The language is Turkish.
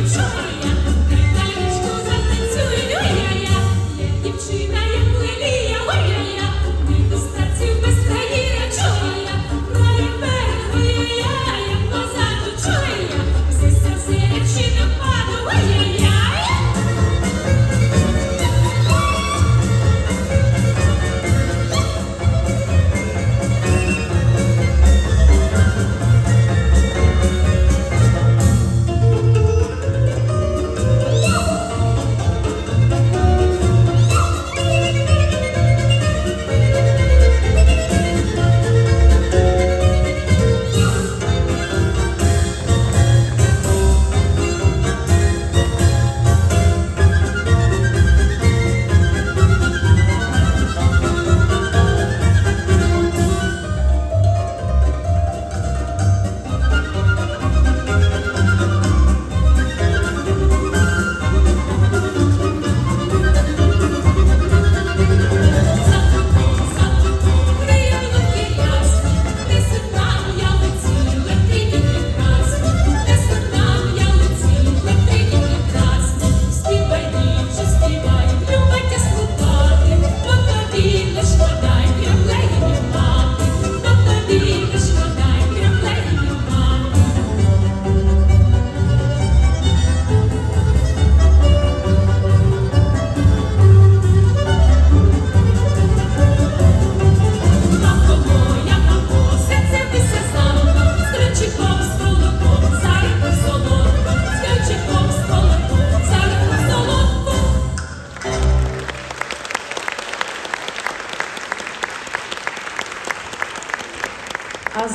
Дівчина, дівчина, дівчина, дівчина, дівчина, дівчина,